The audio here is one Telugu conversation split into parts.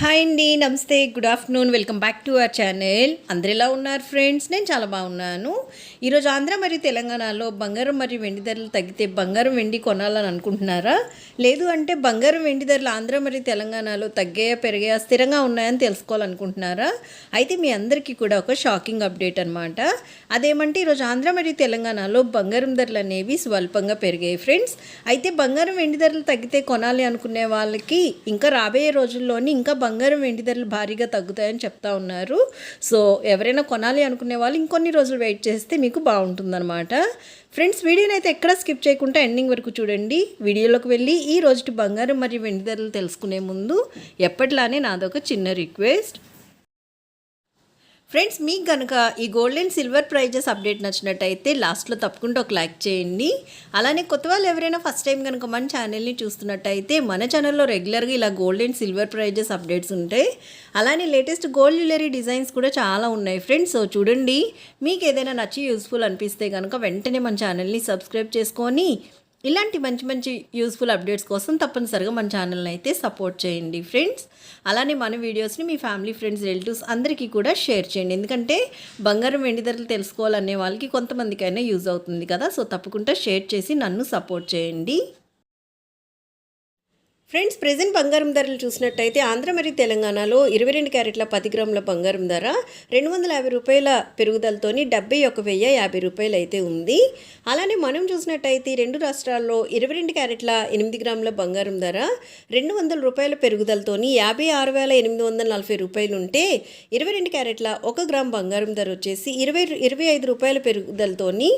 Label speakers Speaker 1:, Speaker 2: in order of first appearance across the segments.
Speaker 1: హాయ్ అండి నమస్తే good afternoon welcome back to our channel. అందరు ఎలా ఉన్నారు ఫ్రెండ్స్? నేను చాలా బాగున్నాను. ఈరోజు ఆంధ్ర మరియు తెలంగాణలో బంగారం మరియు వెండి ధరలు తగ్గితే బంగారం వెండి కొనాలని అనుకుంటున్నారా? లేదు అంటే బంగారం వెండి ధరలు ఆంధ్ర మరియు తెలంగాణలో తగ్గాయా పెరిగాయా స్థిరంగా ఉన్నాయని తెలుసుకోవాలనుకుంటున్నారా? అయితే మీ అందరికీ కూడా ఒక షాకింగ్ అప్డేట్ అనమాట అదేమంటే ఈరోజు ఆంధ్ర మరియు తెలంగాణలో బంగారం ధరలు అనేవి స్వల్పంగా పెరిగాయి ఫ్రెండ్స్. అయితే బంగారం వెండి ధరలు తగ్గితే కొనాలి అనుకునే వాళ్ళకి ఇంకా రాబోయే రోజుల్లోని ఇంకా బంగారం వెండి ధరలు భారీగా తగ్గుతాయని చెప్తా ఉన్నారు. సో ఎవరైనా కొనాలి అనుకునే వాళ్ళు ఇంకొన్ని రోజులు వెయిట్ చేస్తే మీకు బాగుంటుందన్నమాట. ఫ్రెండ్స్ వీడియోని అయితే ఎక్కడ స్కిప్ చేయకుండా ఎండింగ్ వరకు చూడండి. వీడియోలోకి వెళ్ళి ఈ రోజుటి బంగారం మరియు వెండి ధరలు తెలుసుకునే ముందు ఎప్పట్లానే నాదొక చిన్న రిక్వెస్ట్. ఫ్రెండ్స్ మీకు కనుక ఈ gold and silver prizes update నచ్చినట్టయితే లాస్ట్లో తప్పకుండా ఒక లైక్ చేయండి. అలానే కొత్త వాళ్ళు ఎవరైనా ఫస్ట్ టైం కనుక మన ఛానల్ని చూస్తున్నట్టయితే మన ఛానల్లో రెగ్యులర్గా ఇలా gold and silver prices updates ఉంటాయి అలానే లేటెస్ట్ గోల్డ్ జ్యువెలరీ డిజైన్స్ కూడా చాలా ఉన్నాయి ఫ్రెండ్స్ సో చూడండి. మీకు ఏదైనా నచ్చి యూస్ఫుల్ అనిపిస్తే కనుక వెంటనే మన ఛానల్ని సబ్స్క్రైబ్ చేసుకొని ఇలాంటి మంచి మంచి యూస్ఫుల్ అప్డేట్స్ కోసం తప్పనిసరిగా మన ఛానల్ని అయితే సపోర్ట్ చేయండి ఫ్రెండ్స్ అలానే మన వీడియోస్ని మీ ఫ్యామిలీ ఫ్రెండ్స్ రిలేటివ్స్ అందరికీ కూడా షేర్ చేయండి. ఎందుకంటే బంగారం వెండి ధరలు తెలుసుకోవాలనే వాళ్ళకి కొంతమందికైనా యూజ్ అవుతుంది కదా. సో తప్పకుండా షేర్ చేసి నన్ను సపోర్ట్ చేయండి. ఫ్రెండ్స్ ప్రజెంట్ బంగారం ధరలు చూసినట్టయితే ఆంధ్ర మరియు తెలంగాణలో ఇరవై రెండు క్యారెట్ల పది గ్రాముల బంగారం ధర రెండు వందల యాభై రూపాయల పెరుగుదలతోని డెబ్బై ఒక వెయ్యి యాభై రూపాయలు అయితే ఉంది. అలానే మనం చూసినట్టయితే రెండు రాష్ట్రాల్లో ఇరవై రెండు క్యారెట్ల ఎనిమిది గ్రాముల బంగారం ధర రెండు వందల రూపాయల పెరుగుదలతోని యాభై ఆరు వేల ఎనిమిది వందల నలభై రూపాయలు ఉంటే ఇరవై రెండు క్యారెట్ల ఒక గ్రామ్ బంగారం ధర వచ్చేసి ఇరవై ఇరవై ఐదు రూపాయల పెరుగుదలతోని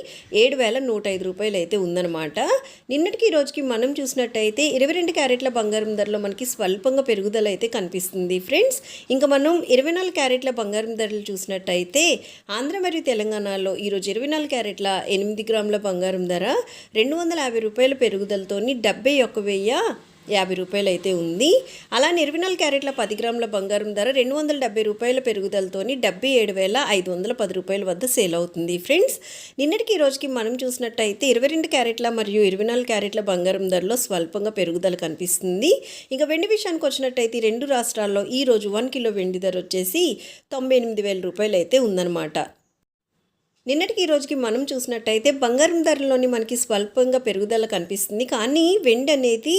Speaker 1: ఏడు వేల నూట ఐదు రూపాయలు అయితే ఉందన్నమాట. నిన్నటికి ఈ రోజుకి మనం చూసినట్టయితే ఇరవై రెండు క్యారెట్ల బంగారం ధరలో మనకి స్వల్పంగా పెరుగుదల అయితే కనిపిస్తుంది. ఫ్రెండ్స్ ఇంకా మనం ఇరవై నాలుగు క్యారెట్ల బంగారం ధరలు చూసినట్టయితే ఆంధ్ర మరియు తెలంగాణలో ఈరోజు ఇరవై నాలుగు క్యారెట్ల ఎనిమిది గ్రాముల బంగారం ధర రెండు వందల యాభై రూపాయల పెరుగుదలతోని డెబ్బై ఒక వెయ్యి యాభై రూపాయలు అయితే ఉంది. అలానే ఇరవై నాలుగు క్యారెట్ల పది గ్రాముల బంగారం ధర రెండు వందల డెబ్బై రూపాయల పెరుగుదలతోని డెబ్బై ఏడు వేల ఐదు వందల పది రూపాయల వద్ద సేల్ అవుతుంది ఫ్రెండ్స్. నిన్నటికి ఈ రోజుకి మనం చూసినట్టయితే ఇరవై రెండు క్యారెట్ల మరియు ఇరవై నాలుగు క్యారెట్ల బంగారం ధరలో స్వల్పంగా పెరుగుదల కనిపిస్తుంది. ఇంకా వెండి విషయానికి వచ్చినట్టయితే రెండు రాష్ట్రాల్లో ఈ రోజు వన్ కిలో వెండి ధర వచ్చేసి తొంభై ఎనిమిది వేల రూపాయలు అయితే ఉందన్నమాట. నిన్నటికి ఈ రోజుకి మనం చూసినట్టయితే బంగారం ధరలోని మనకి స్వల్పంగా పెరుగుదల కనిపిస్తుంది. కానీ వెండి అనేది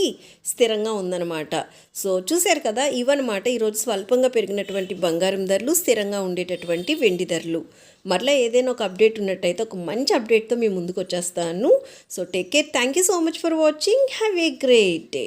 Speaker 1: స్థిరంగా ఉందన్నమాట. సో చూశారు కదా ఇవన్నమాట ఈరోజు స్వల్పంగా పెరిగినటువంటి బంగారం ధరలు స్థిరంగా ఉండేటటువంటి వెండి ధరలు. మరలా ఏదైనా ఒక అప్డేట్ ఉన్నట్టయితే ఒక మంచి అప్డేట్తో మీ ముందుకు వచ్చేస్తాను. So take care thank you so much for watching have a great day